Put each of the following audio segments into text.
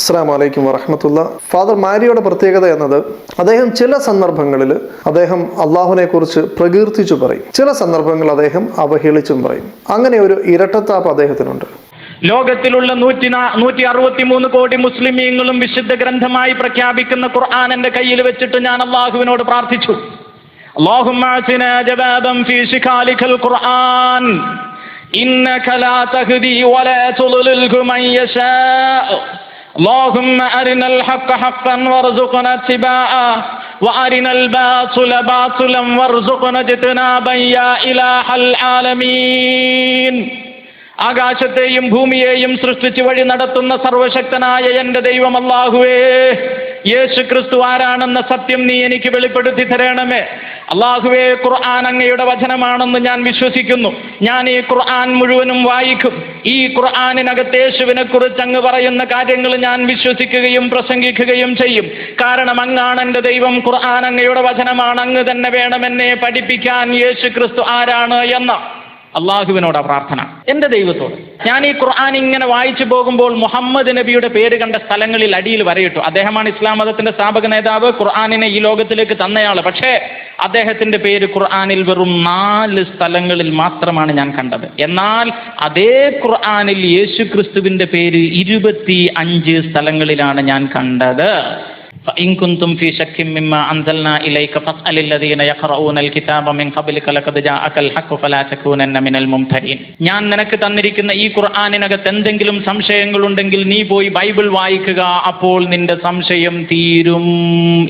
അസ്സാമലൈക്കും വറഹമത്തുള്ള. ഫാദർ മാരിയുടെ പ്രത്യേകത എന്നത് അദ്ദേഹം ചില സന്ദർഭങ്ങളിൽ അദ്ദേഹം അള്ളാഹുവിനെ കുറിച്ച് പ്രകീർത്തിച്ചു പറയും. ചില സന്ദർഭങ്ങൾ അദ്ദേഹം അവഹേളിച്ചും പറയും. അങ്ങനെ ഒരു ഇരട്ടത്താപ്പ് അദ്ദേഹത്തിനുണ്ട്. ലോകത്തിലുള്ള നൂറ്റി നൂറ്റി അറുപത്തി മൂന്ന് കോടി മുസ്ലിമീങ്ങളും വിശുദ്ധ ഗ്രന്ഥമായി പ്രഖ്യാപിക്കുന്ന ഖുർആൻ എന്റെ കയ്യിൽ വെച്ചിട്ട് ഞാൻ അള്ളാഹുവിനോട് പ്രാർത്ഥിച്ചു. ഖുർആൻ. വലാ لا تهدي ولا تضلل من يشاء اللهم أرنا الحق حقا وارزقنا اتباعه وأرنا الباطل باطلا وارزقنا اجتنابا يا إله العالمين ആകാശത്തെയും ഭൂമിയെയും സൃഷ്ടിച്ച് വഴി നടത്തുന്ന സർവശക്തനായ എന്റെ ദൈവം അല്ലാഹുവേ യേശു ക്രിസ്തു ആരാണെന്ന സത്യം നീ എനിക്ക് വെളിപ്പെടുത്തി തരണമേ. അള്ളാഹുവേ ഖുർആൻ അങ്ങയുടെ വചനമാണെന്ന് ഞാൻ വിശ്വസിക്കുന്നു. ഞാൻ ഈ ഖുർആൻ മുഴുവനും വായിക്കും. ഈ ഖുർആാനിനകത്ത് യേശുവിനെ കുറിച്ച് അങ്ങ് പറയുന്ന കാര്യങ്ങൾ ഞാൻ വിശ്വസിക്കുകയും പ്രസംഗിക്കുകയും ചെയ്യും. കാരണം അങ്ങാണ് എന്റെ ദൈവം ഖുർആൻ അങ്ങയുടെ വചനമാണ്. അങ്ങ് തന്നെ വേണം എന്നെ പഠിപ്പിക്കാൻ യേശു ക്രിസ്തു ആരാണ് എന്ന്. അള്ളാഹുവിനോടാ പ്രാർത്ഥന. എന്റെ ദൈവത്തോട് ഞാൻ ഈ ഖുർആൻ ഇങ്ങനെ വായിച്ചു പോകുമ്പോൾ മുഹമ്മദ് നബിയുടെ പേര് കണ്ട സ്ഥലങ്ങളിൽ അടിയിൽ വരയിട്ടു. അദ്ദേഹമാണ് ഇസ്ലാം മതത്തിന്റെ സ്ഥാപക നേതാവ് ഖുർആാനിനെ ഈ ലോകത്തിലേക്ക് തന്നയാൾ. പക്ഷേ അദ്ദേഹത്തിന്റെ പേര് ഖുർആാനിൽ വെറും നാല് സ്ഥലങ്ങളിൽ മാത്രമാണ് ഞാൻ കണ്ടത്. എന്നാൽ അതേ ഖുർആാനിൽ യേശു ക്രിസ്തുവിന്റെ പേര് ഇരുപത്തി അഞ്ച് സ്ഥലങ്ങളിലാണ് ഞാൻ കണ്ടത്. فإن كنتم في شك مما أنزلنا إليك فاسأل الذين يقرؤون الكتاب من قبلك لقد جاءك الحق فلا تكونن من الممترين ഞാൻ നിനക്ക് തന്നിരിക്കുന്ന ഈ ഖുർആാനിനകത്ത് എന്തെങ്കിലും സംശയങ്ങളുണ്ടെങ്കിൽ നീ പോയി ബൈബിൾ വായിക്കുക അപ്പോൾ നിന്റെ സംശയം തീരും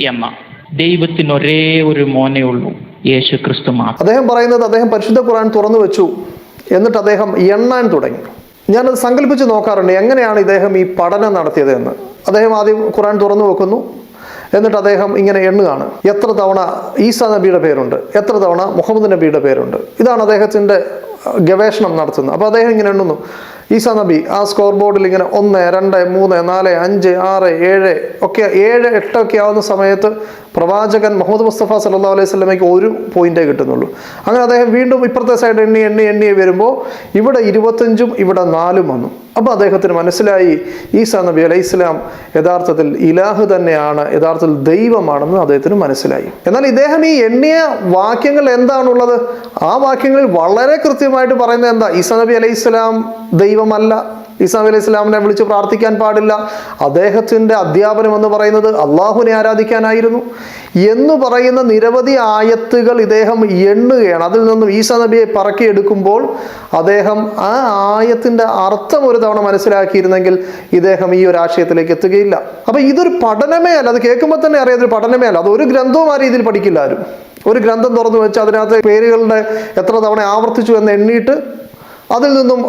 എന്ന ദൈവത്തിന് ഒരേ ഒരു മോനേ ഉള്ളൂ യേശു ക്രിസ്തു മാത്രം അദ്ദേഹം പറയുന്നത് അദ്ദേഹം പരിശുദ്ധ ഖുർആൻ തുറന്നു വെച്ചു എന്നിട്ട് അദ്ദേഹം എണ്ണാൻ തുടങ്ങി ഞാനത് സങ്കല്പിച്ച് നോക്കാറുണ്ട് എങ്ങനെയാണ് ഇദ്ദേഹം ഈ പഠനം നടത്തിയത് എന്ന് അദ്ദേഹം ആദ്യം ഖുറാൻ തുറന്നു വെക്കുന്നു. എന്നിട്ട് അദ്ദേഹം ഇങ്ങനെ എണ്ണുകയാണ്. എത്ര തവണ ഈസ നബിയുടെ പേരുണ്ട്? എത്ര തവണ മുഹമ്മദ് നബിയുടെ പേരുണ്ട്? ഇതാണ് അദ്ദേഹത്തിന്റെ ഗവേഷണം നടത്തുന്നത്. അപ്പോൾ അദ്ദേഹം ഇങ്ങനെ എണ്ണുന്നു. ഈസ നബി ആ സ്കോർ ബോർഡിൽ ഇങ്ങനെ ഒന്ന് രണ്ട് മൂന്ന് നാല് അഞ്ച് ആറ് ഏഴ് ഒക്കെ ഏഴ് എട്ടൊക്കെ ആവുന്ന സമയത്ത് പ്രവാചകൻ മുഹമ്മദ് മുസ്തഫ സല്ലാ അലൈഹി സ്വലമയ്ക്ക് ഒരു പോയിന്റേ കിട്ടുന്നുള്ളൂ. അങ്ങനെ അദ്ദേഹം വീണ്ടും ഇപ്പുറത്തെ സൈഡ് എണ്ണി എണ്ണി എണ്ണി വരുമ്പോൾ ഇവിടെ ഇരുപത്തഞ്ചും ഇവിടെ നാലും വന്നു. അപ്പോൾ അദ്ദേഹത്തിന് മനസ്സിലായി ഈസ നബി അലൈഹി ഇസ്ലാം യഥാർത്ഥത്തിൽ ഇലാഹ് തന്നെയാണ് യഥാർത്ഥത്തിൽ ദൈവമാണെന്ന് അദ്ദേഹത്തിന് മനസ്സിലായി. എന്നാൽ ഇദ്ദേഹം ഈ എണ്ണിയ വാക്യങ്ങൾ എന്താണുള്ളത്? ആ വാക്യങ്ങളിൽ വളരെ കൃത്യമായിട്ട് പറയുന്നത് എന്താ? ഈസ നബി അലൈഹി ഇസ്ലാം ദൈവമല്ല. ഈസാ അലൈഹി ഇസ്ലാമിനെ വിളിച്ച് പ്രാർത്ഥിക്കാൻ പാടില്ല. അദ്ദേഹത്തിന്റെ അധ്യാപനം എന്ന് പറയുന്നത് അള്ളാഹുവിനെ ആരാധിക്കാനായിരുന്നു. എന്ന് പറയുന്ന നിരവധി ആയത്തുകൾ ഇദ്ദേഹം എണ്ണുകയാണ്. അതിൽ നിന്നും ഈസാ നബിയെ പറക്കിയെടുക്കുമ്പോൾ അദ്ദേഹം ആ ആയത്തിന്റെ അർത്ഥം ഒരു തവണ മനസ്സിലാക്കിയിരുന്നെങ്കിൽ ഇദ്ദേഹം ഈ ഒരു ആശയത്തിലേക്ക് എത്തുകയില്ല. അപ്പം ഇതൊരു പഠനമേ അല്ല. അത് കേൾക്കുമ്പോൾ തന്നെ അറിയാം. ഒരു പഠനമേ അല്ല. അത് ഒരു ഗ്രന്ഥവും ആ രീതിയിൽ പഠിക്കില്ല ആരും. ഒരു ഗ്രന്ഥം തുറന്നു വെച്ച് അതിനകത്ത് പേരുകളുടെ എത്ര തവണ ആവർത്തിച്ചു എന്ന് എണ്ണിയിട്ട് അതിൽ നിന്നും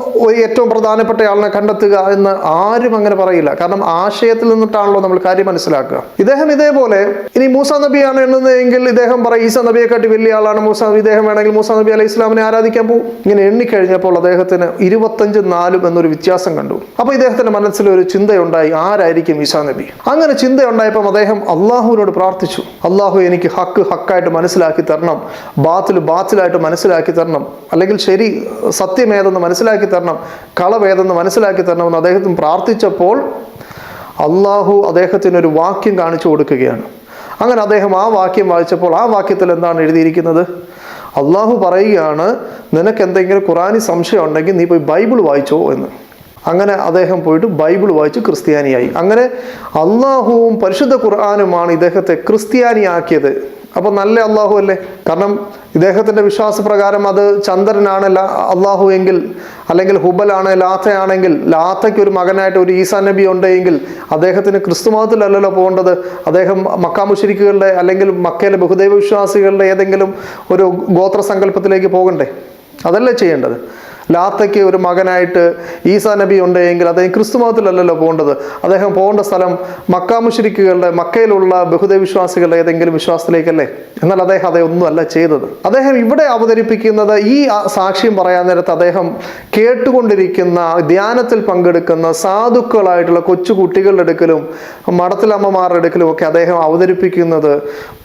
ഏറ്റവും പ്രധാനപ്പെട്ട ആളിനെ കണ്ടെത്തുക എന്ന് ആരും അങ്ങനെ പറയില്ല. കാരണം ആശയത്തിൽ നിന്നിട്ടാണല്ലോ നമ്മൾ കാര്യം മനസ്സിലാക്കുക. ഇദ്ദേഹം ഇതേപോലെ ഇനി മൂസ നബിയാണ് എണ്ണുന്നതെങ്കിൽ ഇദ്ദേഹം പറയും ഈസ നബിയെ കാട്ടി വലിയ ആളാണ് മൂസ ഇദ്ദേഹം വേണമെങ്കിൽ മൂസ നബി അലൈഹി ഇസ്ലാമിനെ ആരാധിക്കാൻ പോകും. ഇങ്ങനെ എണ്ണിക്കഴിഞ്ഞപ്പോൾ അദ്ദേഹത്തിന് ഇരുപത്തഞ്ച് നാലും എന്നൊരു വ്യത്യാസം കണ്ടു. അപ്പോൾ ഇദ്ദേഹത്തിന്റെ മനസ്സിൽ ഒരു ചിന്തയുണ്ടായി ആരായിരിക്കും ഈസാ നബി? അങ്ങനെ ചിന്തയുണ്ടായപ്പോൾ അദ്ദേഹം അള്ളാഹുവിനോട് പ്രാർത്ഥിച്ചു. അള്ളാഹു എനിക്ക് ഹക്ക് ഹക്കായിട്ട് മനസ്സിലാക്കി തരണം ബാത്തിൽ ബാത്തിലായിട്ട് മനസ്സിലാക്കി തരണം അല്ലെങ്കിൽ ശരി സത്യമേതെന്ന് മനസ്സിലാക്കി തരണം കളവേതെന്ന് മനസ്സിലാക്കി തരണമെന്ന് അദ്ദേഹത്തിന് പ്രാർത്ഥിച്ചപ്പോൾ അള്ളാഹു അദ്ദേഹത്തിന് ഒരു വാക്യം കാണിച്ചു കൊടുക്കുകയാണ്. അങ്ങനെ അദ്ദേഹം ആ വാക്യം വായിച്ചപ്പോൾ ആ വാക്യത്തിൽ എന്താണ് എഴുതിയിരിക്കുന്നത്? അള്ളാഹു പറയുകയാണ് നിനക്ക് എന്തെങ്കിലും ഖുറാനി സംശയം ഉണ്ടെങ്കിൽ നീ പോയി ബൈബിൾ വായിച്ചോ എന്ന്. അങ്ങനെ അദ്ദേഹം പോയിട്ട് ബൈബിൾ വായിച്ച് ക്രിസ്ത്യാനിയായി. അങ്ങനെ അള്ളാഹുവും പരിശുദ്ധ ഖുർആാനുമാണ് ഇദ്ദേഹത്തെ ക്രിസ്ത്യാനിയാക്കിയത്. അപ്പൊ നല്ല അള്ളാഹു അല്ലേ? കാരണം ഇദ്ദേഹത്തിന്റെ വിശ്വാസപ്രകാരം അത് ചന്ദ്രനാണ് അള്ളാഹു എങ്കിൽ അല്ലെങ്കിൽ ഹുബലാണ് ലാത്തയാണെങ്കിൽ ലാത്തയ്ക്ക് ഒരു മകനായിട്ട് ഒരു ഈസാ നബി ഉണ്ടെങ്കിൽ അദ്ദേഹത്തിന് ക്രിസ്തുമതത്തിലല്ലല്ലോ പോകേണ്ടത്. അദ്ദേഹം മക്കാമുശിരിക്കുകളുടെ അല്ലെങ്കിൽ മക്കയിലെ ബഹുദൈവ വിശ്വാസികളുടെ ഏതെങ്കിലും ഒരു ഗോത്ര സങ്കല്പത്തിലേക്ക് പോകണ്ടേ? അതല്ലേ ചെയ്യേണ്ടത്. ലാത്തയ്ക്ക് ഒരു മകനായിട്ട് ഈസാ നബി ഉണ്ട് എങ്കിൽ അദ്ദേഹം ക്രിസ്തു മതത്തിലല്ലല്ലോ പോകേണ്ടത്. അദ്ദേഹം പോകേണ്ട സ്ഥലം മക്കാമുഷിരിക്കുകളുടെ മക്കയിലുള്ള ബഹുദൈവ വിശ്വാസികളുടെ ഏതെങ്കിലും വിശ്വാസത്തിലേക്കല്ലേ? എന്നാൽ അദ്ദേഹം അതേ ഒന്നുമല്ല ചെയ്തത്. അദ്ദേഹം ഇവിടെ അവതരിപ്പിക്കുന്നത് ഈ സാക്ഷ്യം പറയാൻ നേരത്ത് അദ്ദേഹം കേട്ടുകൊണ്ടിരിക്കുന്ന ധ്യാനത്തിൽ പങ്കെടുക്കുന്ന സാധുക്കളായിട്ടുള്ള കൊച്ചു കുട്ടികളുടെ അടുക്കലും മടത്തിലമ്മമാരുടെ അടുക്കലും ഒക്കെ അദ്ദേഹം അവതരിപ്പിക്കുന്നത്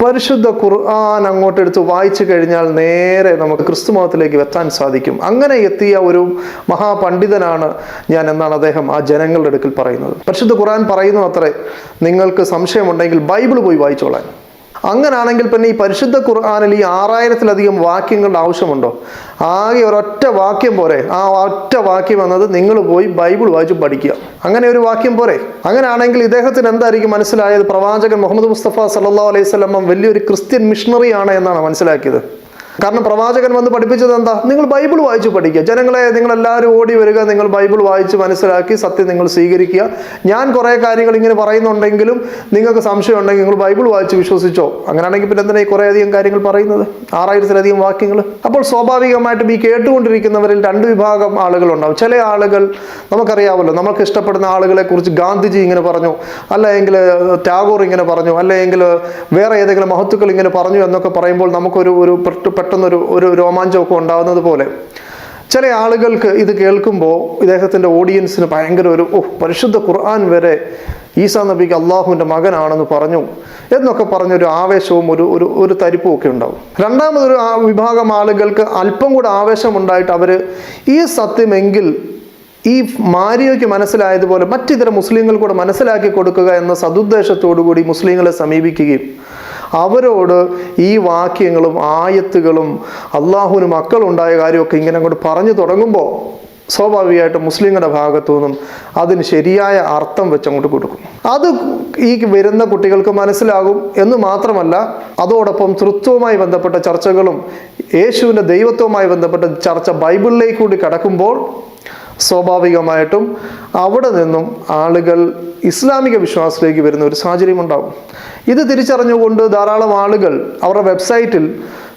പരിശുദ്ധ ഖുർആൻ അങ്ങോട്ടെടുത്ത് വായിച്ചു കഴിഞ്ഞാൽ നേരെ നമുക്ക് ക്രിസ്തു മതത്തിലേക്ക് എത്താൻ സാധിക്കും. അങ്ങനെ എത്തിയ വലിയ ഒരു മഹാപണ്ഡിതനാണ് ഞാൻ എന്നാണ് അദ്ദേഹം ആ ജനങ്ങളുടെ അടുക്കൽ പറയുന്നത്. പരിശുദ്ധ ഖുർആൻ പറയുന്നു അത്രേ. നിങ്ങൾക്ക് സംശയമുണ്ടെങ്കിൽ ബൈബിൾ പോയി വായിച്ചോളാൻ. അങ്ങനാണെങ്കിൽ പിന്നെ ഈ പരിശുദ്ധ ഖുർആാനിൽ ഈ ആറായിരത്തിലധികം വാക്യങ്ങളുടെ ആവശ്യമുണ്ടോ? ആകെ ഒരൊറ്റ വാക്യം പോരെ. ആ ഒറ്റ വാക്യം എന്നത് നിങ്ങൾ പോയി ബൈബിൾ വായിച്ച് പഠിക്കുക. അങ്ങനെ ഒരു വാക്യം പോരെ. അങ്ങനെയാണെങ്കിൽ ഇദ്ദേഹത്തിന് എന്തായിരിക്കും മനസ്സിലായത്? പ്രവാചകൻ മുഹമ്മദ് മുസ്തഫ സല്ലാ അലൈഹി സ്വലം വലിയൊരു ക്രിസ്ത്യൻ മിഷണറി ആണ് എന്നാണ് മനസ്സിലാക്കിയത്. കാരണം പ്രവാചകൻ വന്ന് പഠിപ്പിച്ചത് എന്താ? നിങ്ങൾ ബൈബിൾ വായിച്ച് പഠിക്കുക. ജനങ്ങളെ നിങ്ങൾ എല്ലാവരും ഓടി വരിക നിങ്ങൾ ബൈബിൾ വായിച്ച് മനസ്സിലാക്കി സത്യം നിങ്ങൾ സ്വീകരിക്കുക. ഞാൻ കുറേ കാര്യങ്ങൾ ഇങ്ങനെ പറയുന്നുണ്ടെങ്കിലും നിങ്ങൾക്ക് സംശയം ഉണ്ടെങ്കിൽ നിങ്ങൾ ബൈബിൾ വായിച്ച് വിശ്വസിച്ചോ. അങ്ങനെയാണെങ്കിൽ പിന്നെ എന്തിനാ ഈ കുറേയധികം കാര്യങ്ങൾ പറയുന്നത്? ആറായിരത്തിലധികം വാക്യങ്ങൾ. അപ്പോൾ സ്വാഭാവികമായിട്ടും ഈ കേട്ടുകൊണ്ടിരിക്കുന്നവരിൽ രണ്ട് വിഭാഗം ആളുകളുണ്ടാവും. ചില ആളുകൾ നമുക്കറിയാമല്ലോ നമുക്ക് ഇഷ്ടപ്പെടുന്ന ആളുകളെ കുറിച്ച് ഗാന്ധിജി ഇങ്ങനെ പറഞ്ഞു അല്ലെങ്കിൽ ടാഗോർ ഇങ്ങനെ പറഞ്ഞു അല്ലെങ്കിൽ വേറെ ഏതെങ്കിലും മഹത്തുക്കൾ ഇങ്ങനെ പറഞ്ഞു എന്നൊക്കെ പറയുമ്പോൾ നമുക്കൊരു ഒരു പെട്ട് പെട്ടെന്നൊരു ഒരു രോമാഞ്ചമൊക്കെ ഉണ്ടാകുന്നത് പോലെ ചില ആളുകൾക്ക് ഇത് കേൾക്കുമ്പോൾ ഇദ്ദേഹത്തിന്റെ ഓഡിയൻസിന് ഭയങ്കര ഒരു ഓഹ് പരിശുദ്ധ ഖുർആൻ വരെ ഈസാ നബിക്ക് അള്ളാഹുവിന്റെ മകനാണെന്ന് പറഞ്ഞു എന്നൊക്കെ പറഞ്ഞൊരു ആവേശവും ഒരു ഒരു ഒരു തരിപ്പും ഒക്കെ ഉണ്ടാവും. രണ്ടാമതൊരു വിഭാഗം ആളുകൾക്ക് അല്പം കൂടെ ആവേശമുണ്ടായിട്ട് അവർ ഈ സത്യമെങ്കിൽ ഈ മാരിയോയ്ക്ക് മനസ്സിലായതുപോലെ മറ്റിതര മുസ്ലിങ്ങൾ കൂടെ മനസ്സിലാക്കി കൊടുക്കുക എന്ന സതുദ്ദേശത്തോടു കൂടി മുസ്ലിങ്ങളെ സമീപിക്കുകയും അവരോട് ഈ വാക്യങ്ങളും ആയത്തുകളും അള്ളാഹുവിന് മക്കളുണ്ടായ കാര്യമൊക്കെ ഇങ്ങനെ അങ്ങോട്ട് പറഞ്ഞു തുടങ്ങുമ്പോൾ സ്വാഭാവികമായിട്ട് മുസ്ലിങ്ങളുടെ ഭാഗത്തു നിന്നും അതിന് ശരിയായ അർത്ഥം വെച്ച് അങ്ങോട്ട് കൊടുക്കും. അത് ഈ വരുന്ന കുട്ടികൾക്ക് മനസ്സിലാകും എന്ന് മാത്രമല്ല അതോടൊപ്പം തൃത്വവുമായി ബന്ധപ്പെട്ട ചർച്ചകളും യേശുവിന്റെ ദൈവത്വവുമായി ബന്ധപ്പെട്ട ചർച്ച ബൈബിളിലേക്ക് കൂടി കടക്കുമ്പോൾ സ്വാഭാവികമായിട്ടും അവിടെ നിന്നും ആളുകൾ ഇസ്ലാമിക വിശ്വാസത്തിലേക്ക് വരുന്ന ഒരു സാഹചര്യം ഉണ്ടാവും ഇത് തിരിച്ചറിഞ്ഞുകൊണ്ട് ധാരാളം ആളുകൾ അവരുടെ വെബ്സൈറ്റിൽ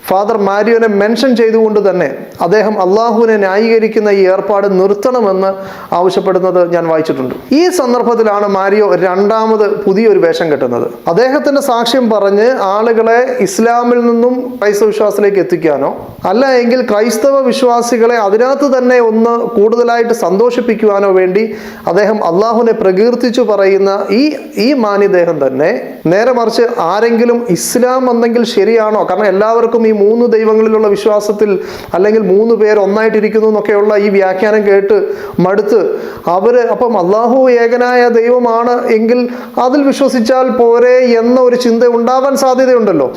ഫാദർ മാരിയോനെ മെൻഷൻ ചെയ്തുകൊണ്ട് തന്നെ അദ്ദേഹം അള്ളാഹുവിനെ ന്യായീകരിക്കുന്ന ഈ ഏർപ്പാട് നിർത്തണമെന്ന് ആവശ്യപ്പെടുന്നത് ഞാൻ വായിച്ചിട്ടുണ്ട്. ഈ സന്ദർഭത്തിലാണ് മാരിയോ രണ്ടാമത് പുതിയൊരു വേഷം കെട്ടുന്നത്. അദ്ദേഹത്തിന്റെ സാക്ഷ്യം പറഞ്ഞ് ആളുകളെ ഇസ്ലാമിൽ നിന്നും ക്രൈസ്തവ വിശ്വാസത്തിലേക്ക് എത്തിക്കാനോ അല്ല എങ്കിൽ ക്രൈസ്തവ വിശ്വാസികളെ അതിനകത്ത് തന്നെ ഒന്ന് കൂടുതലായിട്ട് സന്തോഷിപ്പിക്കുവാനോ വേണ്ടി അദ്ദേഹം അള്ളാഹുവിനെ പ്രകീർത്തിച്ചു പറയുന്ന ഈ ഈ മാന്യദേഹം തന്നെ നേരെ മറിച്ച് ആരെങ്കിലും ഇസ്ലാം എന്നെങ്കിൽ ശരിയാണോ? കാരണം എല്ലാവർക്കും മൂന്ന് ദൈവങ്ങളിലുള്ള വിശ്വാസത്തിൽ അല്ലെങ്കിൽ മൂന്ന് പേർ ഒന്നായിട്ടിരിക്കുന്നു എന്നൊക്കെയുള്ള ഈ വ്യാഖ്യാനം കേട്ട് മടുത്ത് അവർ അപ്പം അള്ളാഹു ഏകനായ ദൈവമാണ് എങ്കിൽ അതിൽ വിശ്വസിച്ചാൽ പോരെ എന്ന ഒരു ചിന്ത ഉണ്ടാവാൻ സാധ്യതയുണ്ടല്ലോ.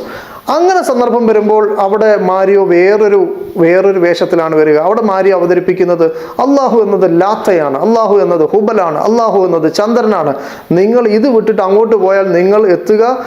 അങ്ങനെ സന്ദർഭം വരുമ്പോൾ അവിടെ മാരിയോ വേറൊരു വേറൊരു വേഷത്തിലാണ് വരിക. അവിടെ മാരിയോ അവതരിപ്പിക്കുന്നത് അള്ളാഹു എന്നത് ലാത്തയാണ് അള്ളാഹു എന്നത് ഹുബലാണ് അള്ളാഹു എന്നത് ചന്ദ്രനാണ്. നിങ്ങൾ ഇത് വിട്ടിട്ട് അങ്ങോട്ട് പോയാൽ നിങ്ങൾ എത്തുക.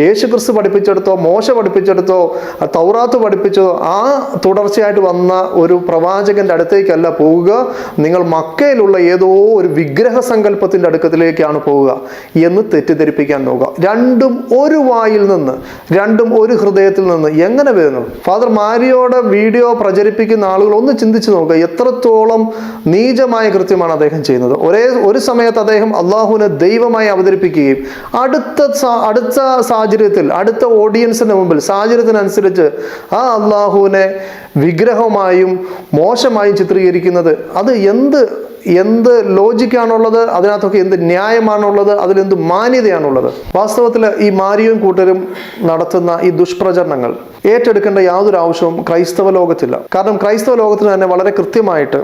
യേശു ക്രിസ്തു പഠിപ്പിച്ചെടുത്തോ മോശ പഠിപ്പിച്ചെടുത്തോ തൗറാത്ത് പഠിപ്പിച്ചോ ആ തുടർച്ചയായിട്ട് വന്ന ഒരു പ്രവാചകന്റെ അടുത്തേക്കല്ല പോവുക. നിങ്ങൾ മക്കയിലുള്ള ഏതോ ഒരു വിഗ്രഹ സങ്കല്പത്തിന്റെ അടുക്കത്തിലേക്കാണ് പോവുക എന്ന് തെറ്റിദ്ധരിപ്പിക്കാൻ നോക്കുക. രണ്ടും ഒരു വായിൽ നിന്ന് രണ്ടും ഒരു ഹൃദയത്തിൽ നിന്ന് എങ്ങനെ വരുന്നു ഫാദർ മാരിയോടെ വീഡിയോ പ്രചരിപ്പിക്കുന്ന ആളുകൾ ഒന്ന് ചിന്തിച്ചു നോക്കുക. എത്രത്തോളം നീചമായ കൃത്യമാണ് അദ്ദേഹം ചെയ്യുന്നത്. ഒരേ ഒരു സമയത്ത് അദ്ദേഹം അള്ളാഹുവിനെ ദൈവമായി അവതരിപ്പിക്കുകയും അടുത്ത അടുത്ത സാഹചര്യത്തിൽ അടുത്ത ഓഡിയൻസിന്റെ മുമ്പിൽ സാഹചര്യത്തിനനുസരിച്ച് ആ അള്ളാഹുവിനെ വിഗ്രഹമായും മോശമായും ചിത്രീകരിക്കുന്നത് അത് എന്ത് എന്ത് ലോജിക്കാണുള്ളത് അതിനകത്തൊക്കെ എന്ത് ന്യായമാണുള്ളത് അതിലെന്ത് മാന്യതയാണുള്ളത്? വാസ്തവത്തിൽ ഈ മാരിയും കൂട്ടരും നടത്തുന്ന ഈ ദുഷ്പ്രചരണങ്ങൾ ഏറ്റെടുക്കേണ്ട യാതൊരു ആവശ്യവും ക്രൈസ്തവ ലോകത്തില്ല. കാരണം ക്രൈസ്തവ ലോകത്തിന് തന്നെ വളരെ കൃത്യമായിട്ട്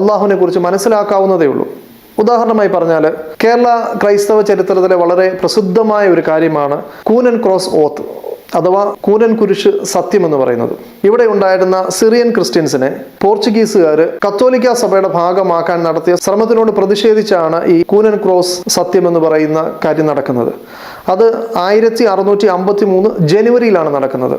അള്ളാഹുവിനെ കുറിച്ച് മനസ്സിലാക്കാവുന്നതേ ഉള്ളൂ. ഉദാഹരണമായി പറഞ്ഞാൽ കേരള ക്രൈസ്തവ ചരിത്രത്തിലെ വളരെ പ്രസിദ്ധമായ ഒരു കാര്യമാണ് കൂനൻ ക്രോസ് ഓത്ത്. അഥവാ കൂനൻ കുരിശ് സത്യം എന്ന് പറയുന്നത്. ഇവിടെ ഉണ്ടായിരുന്ന സിറിയൻ ക്രിസ്ത്യൻസിനെ പോർച്ചുഗീസുകാർ കത്തോലിക്ക സഭയുടെ ഭാഗമാക്കാൻ നടത്തിയ ശ്രമത്തിനോട് പ്രതിഷേധിച്ചാണ് ഈ കൂനൻ ക്രോസ് സത്യം എന്ന് പറയുന്ന കാര്യം നടക്കുന്നത്. അത് ആയിരത്തി അറുന്നൂറ്റി അമ്പത്തി മൂന്ന് ജനുവരിയിലാണ് നടക്കുന്നത്.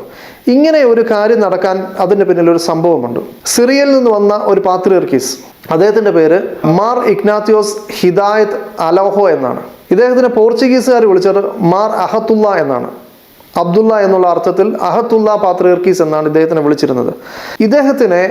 ഇങ്ങനെ ഒരു കാര്യം നടക്കാൻ അതിന്റെ പിന്നിൽ ഒരു സംഭവമുണ്ട്. സിറിയയിൽ നിന്ന് വന്ന ഒരു പാത്രിയർക്കീസ് അദ്ദേഹത്തിന്റെ പേര് മാർ ഇഗ്നാത്യോസ് ഹിദായത് അലോഹോ എന്നാണ്. ഇദ്ദേഹത്തിനെ പോർച്ചുഗീസുകാർ വിളിച്ചത് മാർ അഹത്തുള്ള എന്നാണ്. അബ്ദുള്ള എന്നുള്ള അർത്ഥത്തിൽ അഹത്തുള്ള പാത്രീർക്കീസ് എന്നാണ് ഇദ്ദേഹത്തിനെ വിളിച്ചിരുന്നത്. ഇദ്ദേഹത്തിനെ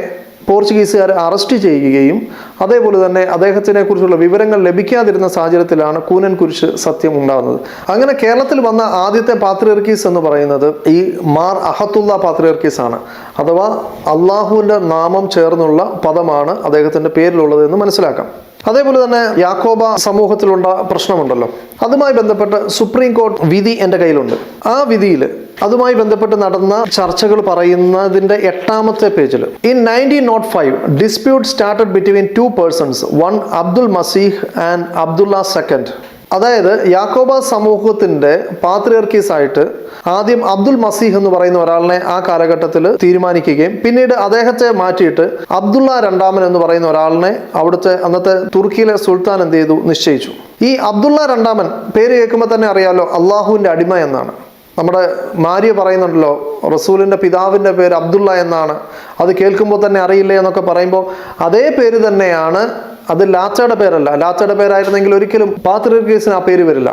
പോർച്ചുഗീസുകാർ അറസ്റ്റ് ചെയ്യുകയും അതേപോലെ തന്നെ അദ്ദേഹത്തിനെ കുറിച്ചുള്ള വിവരങ്ങൾ ലഭിക്കാതിരുന്ന സാഹചര്യത്തിലാണ് കൂനൻ കുരിശ് സത്യം ഉണ്ടാകുന്നത്. അങ്ങനെ കേരളത്തിൽ വന്ന ആദ്യത്തെ പാത്രിയർക്കീസ് എന്ന് പറയുന്നത് ഈ മാർ അഹത്തുള്ള പാത്രിയർക്കീസ് ആണ് അഥവാ അള്ളാഹുവിന്റെ നാമം ചേർന്നുള്ള പദമാണ് അദ്ദേഹത്തിന്റെ പേരിലുള്ളത് എന്ന് മനസ്സിലാക്കാം. അതേപോലെ തന്നെ യാക്കോബ സമൂഹത്തിലുള്ള പ്രശ്നമുണ്ടല്ലോ. അതുമായി ബന്ധപ്പെട്ട് സുപ്രീം കോടതി വിധി എന്റെ കയ്യിലുണ്ട്. ആ വിധിയിൽ അതുമായി ബന്ധപ്പെട്ട് നടന്ന ചർച്ചകൾ പറയുന്നതിന്റെ എട്ടാമത്തെ പേജിൽ in nineteen nought five dispute started between two persons one Abdul Masih and Abdullah second അതായത് യാക്കോബ സമൂഹത്തിന്റെ പാത്രിയർക്കീസ് ആയിട്ട് ആദ്യം അബ്ദുൽ മസീഹ് എന്ന് പറയുന്ന ഒരാളിനെ ആ കാലഘട്ടത്തിൽ തീരുമാനിക്കുകയും പിന്നീട് അദ്ദേഹത്തെ മാറ്റിയിട്ട് അബ്ദുള്ള രണ്ടാമൻ എന്ന് പറയുന്ന ഒരാളിനെ അവിടുത്തെ അന്നത്തെ തുർക്കിയിലെ സുൽത്താൻ എന്ത് ചെയ്തു? നിശ്ചയിച്ചു. ഈ അബ്ദുള്ള രണ്ടാമൻ പേര് കേൾക്കുമ്പോൾ തന്നെ അറിയാലോ അള്ളാഹുവിന്റെ അടിമ എന്നാണ്. നമ്മുടെ മാര്യ പറയുന്നുണ്ടല്ലോ റസൂലിന്റെ പിതാവിന്റെ പേര് അബ്ദുള്ള എന്നാണ്. അത് കേൾക്കുമ്പോൾ തന്നെ അറിയില്ലേ എന്നൊക്കെ പറയുമ്പോൾ അതേ പേര് തന്നെയാണ് അത് ലാച്ചയുടെ പേരല്ല. ലാച്ചയുടെ പേരായിരുന്നെങ്കിൽ ഒരിക്കലും പാത്രിയർക്കീസിന് ആ പേര് വരില്ല.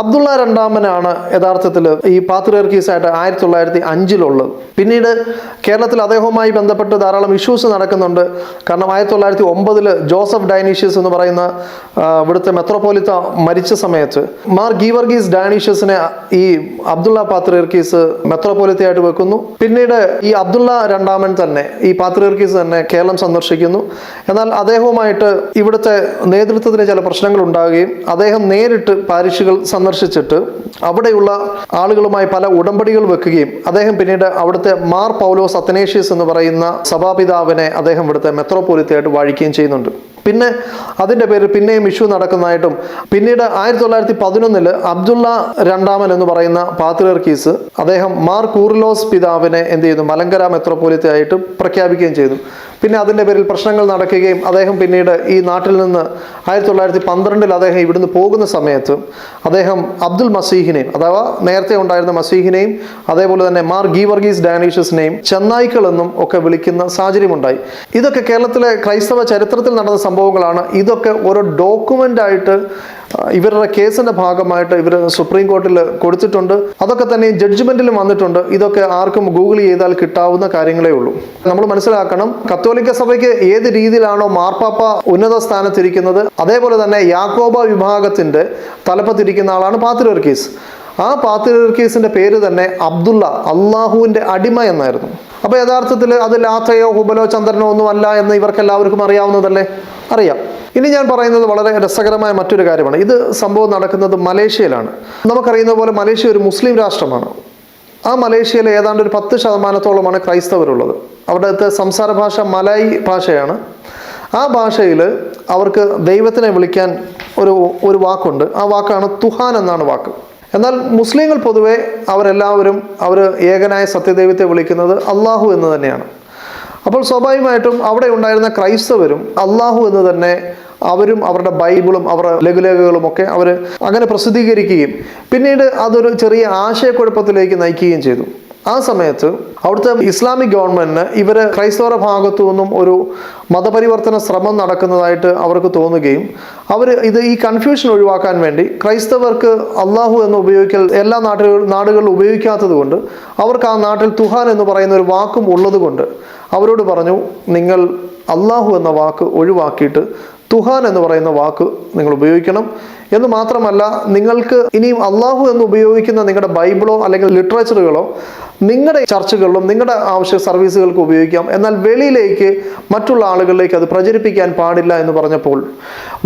അബ്ദുള്ള രണ്ടാമനാണ് യഥാർത്ഥത്തിൽ ഈ പാത്രിയർക്കീസായിട്ട് ആയിരത്തി തൊള്ളായിരത്തി അഞ്ചിലുള്ളത് പിന്നീട് കേരളത്തിൽ അദ്ദേഹവുമായി ബന്ധപ്പെട്ട് ധാരാളം ഇഷ്യൂസ് നടക്കുന്നുണ്ട്. കാരണം ആയിരത്തി തൊള്ളായിരത്തി ഒമ്പതിൽ ജോസഫ് ഡൈനീഷ്യസ് എന്ന് പറയുന്ന ഇവിടുത്തെ മെത്രോപോലിത്ത മരിച്ച സമയത്ത് മാർ ഗീവർഗീസ് ഡൈനീഷ്യസിനെ ഈ അബ്ദുള്ള പാത്രിയർക്കീസ് മെത്രോപോലിത്തയായിട്ട് വെക്കുന്നു. പിന്നീട് ഈ അബ്ദുള്ള രണ്ടാമൻ തന്നെ ഈ പാത്രീർക്കീസ് തന്നെ കേരളം സന്ദർശിക്കുന്നു. എന്നാൽ അദ്ദേഹവുമായിട്ട് ഇവിടുത്തെ നേതൃത്വത്തിന് ചില പ്രശ്നങ്ങൾ ഉണ്ടാകുകയും അദ്ദേഹം നേരിട്ട് പാരിഷുകൾ സന്ദർശിച്ചിട്ട് അവിടെയുള്ള ആളുകളുമായി പല ഉടമ്പടികൾ വെക്കുകയും അദ്ദേഹം പിന്നീട് അവിടുത്തെ മാർ പൗലോസ് അത്തനേഷ്യസ് എന്ന് പറയുന്ന സഭാപിതാവിനെ അദ്ദേഹം ഇവിടുത്തെ മെത്രോപോലിത്തയായിട്ട് വാഴിക്കുകയും ചെയ്യുന്നുണ്ട്. പിന്നെ അതിന്റെ പേരിൽ പിന്നെയും ഇഷ്യൂ നടക്കുന്നതായിട്ടും പിന്നീട് ആയിരത്തി തൊള്ളായിരത്തി പതിനൊന്നിൽ അബ്ദുള്ള രണ്ടാമൻ എന്ന് പറയുന്ന പാത്രിയർക്കീസ് അദ്ദേഹം മാർ കൂർലോസ് പിതാവിനെ എന്ത് ചെയ്യുന്നു മലങ്കര മെത്രോപൊലിത്തായിട്ട് പ്രഖ്യാപിക്കുകയും ചെയ്തു. പിന്നെ അതിന്റെ പേരിൽ പ്രശ്നങ്ങൾ നടക്കുകയും അദ്ദേഹം പിന്നീട് ഈ നാട്ടിൽ നിന്ന് ആയിരത്തി തൊള്ളായിരത്തി പന്ത്രണ്ടിൽ അദ്ദേഹം ഇവിടുന്ന് പോകുന്ന സമയത്ത് അദ്ദേഹം അബ്ദുൽ മസീഹിനെയും അഥവാ നേരത്തെ ഉണ്ടായിരുന്ന മസീഹിനെയും അതേപോലെ തന്നെ മാർ ഗീവർഗീസ് ഡാനീഷ്യസിനെയും ചെന്നായ്ക്കൾ എന്നും ഒക്കെ വിളിക്കുന്ന സാഹചര്യമുണ്ടായി. ഇതൊക്കെ കേരളത്തിലെ ക്രൈസ്തവ ചരിത്രത്തിൽ നടന്ന സംഭവങ്ങളാണ്. ഇതൊക്കെ ഓരോ ഡോക്യുമെന്റ് ആയിട്ട് ആ, ഇവരുടെ കേസിന്റെ ഭാഗമായിട്ട് ഇവർ സുപ്രീം കോർട്ടിൽ കൊടുത്തിട്ടുണ്ട്. അതൊക്കെ തന്നെ ജഡ്ജ്മെന്റിലും വന്നിട്ടുണ്ട്. ഇതൊക്കെ ആർക്കും ഗൂഗിൾ ചെയ്താൽ കിട്ടാവുന്ന കാര്യങ്ങളേ ഉള്ളൂ. നമ്മൾ മനസ്സിലാക്കണം കത്തോലിക്ക സഭയ്ക്ക് ഏത് രീതിയിലാണോ മാർപ്പാപ്പ ഉന്നത സ്ഥാനത്തിരിക്കുന്നത് അതേപോലെ തന്നെ യാക്കോബ വിഭാഗത്തിന്റെ തലപ്പത്തിരിക്കുന്ന ആളാണ് പാത്രിയർക്കീസ് ആ പാത്രിയർക്കീസിന്റെ പേര് തന്നെ അബ്ദുള്ള അള്ളാഹുവിന്റെ അടിമ എന്നായിരുന്നു. അപ്പൊ യഥാർത്ഥത്തിൽ അത് ലാത്തയോ ഹുബലോ ചന്ദ്രനോ ഒന്നും അല്ല എന്ന് ഇവർക്ക് എല്ലാവർക്കും അറിയാവുന്നതല്ലേ? അറിയാം. ഇനി ഞാൻ പറയുന്നത് വളരെ രസകരമായ മറ്റൊരു കാര്യമാണ്. ഇത് സംഭവം നടക്കുന്നത് മലേഷ്യയിലാണ്. നമുക്കറിയുന്ന പോലെ മലേഷ്യ ഒരു മുസ്ലിം രാഷ്ട്രമാണ്. ആ മലേഷ്യയിൽ ഏതാണ്ട് ഒരു പത്ത് ശതമാനത്തോളമാണ് ക്രൈസ്തവരുള്ളത്. അവിടുത്തെ സംസാര ഭാഷ മലായി ഭാഷയാണ്. ആ ഭാഷയിൽ അവർക്ക് ദൈവത്തിനെ വിളിക്കാൻ ഒരു ഒരു വാക്കുണ്ട്. ആ വാക്കാണ് തുഹാൻ എന്നാണ് വാക്ക്. എന്നാൽ മുസ്ലിങ്ങൾ പൊതുവെ അവരെല്ലാവരും അവർ ഏകനായ സത്യദൈവത്തെ വിളിക്കുന്നത് അള്ളാഹു എന്ന് തന്നെയാണ്. അപ്പോൾ സ്വാഭാവികമായിട്ടും അവിടെ ഉണ്ടായിരുന്ന ക്രൈസ്തവരും അള്ളാഹു എന്ന് തന്നെ അവരും അവരുടെ ബൈബിളും അവരുടെ ലഘുലേഖകളും ഒക്കെ അവർ അങ്ങനെ പ്രസിദ്ധീകരിക്കുകയും പിന്നീട് അതൊരു ചെറിയ ആശയക്കുഴപ്പത്തിലേക്ക് നയിക്കുകയും ചെയ്തു. ആ സമയത്ത് അവിടുത്തെ ഇസ്ലാമിക് ഗവൺമെന്റിന് ഇവർ ക്രൈസ്തവരുടെ ഭാഗത്തു നിന്നും ഒരു മതപരിവർത്തന ശ്രമം നടക്കുന്നതായിട്ട് അവർക്ക് തോന്നുകയും അവർ ഇത് ഈ കൺഫ്യൂഷൻ ഒഴിവാക്കാൻ വേണ്ടി ക്രൈസ്തവർക്ക് അള്ളാഹു എന്ന് ഉപയോഗിക്കൽ എല്ലാ നാട്ടുകൾ നാടുകളിലും ഉപയോഗിക്കാത്തത് കൊണ്ട് അവർക്ക് ആ നാട്ടിൽ തുഹാൻ എന്ന് പറയുന്ന ഒരു വാക്കും ഉള്ളത് കൊണ്ട് അവരോട് പറഞ്ഞു നിങ്ങൾ അള്ളാഹു എന്ന വാക്ക് ഒഴിവാക്കിയിട്ട് തുഹാൻ എന്ന് പറയുന്ന വാക്ക് നിങ്ങൾ ഉപയോഗിക്കണം. എന്ന് മാത്രമല്ല നിങ്ങൾക്ക് ഇനിയും അള്ളാഹു എന്ന് ഉപയോഗിക്കുന്ന നിങ്ങളുടെ ബൈബിളോ അല്ലെങ്കിൽ ലിറ്ററേച്ചറുകളോ നിങ്ങളുടെ ചർച്ചകളിലും നിങ്ങളുടെ ആവശ്യ സർവീസുകൾക്ക് ഉപയോഗിക്കാം. എന്നാൽ വെളിയിലേക്ക് മറ്റുള്ള ആളുകളിലേക്ക് അത് പ്രചരിപ്പിക്കാൻ പാടില്ല എന്ന് പറഞ്ഞപ്പോൾ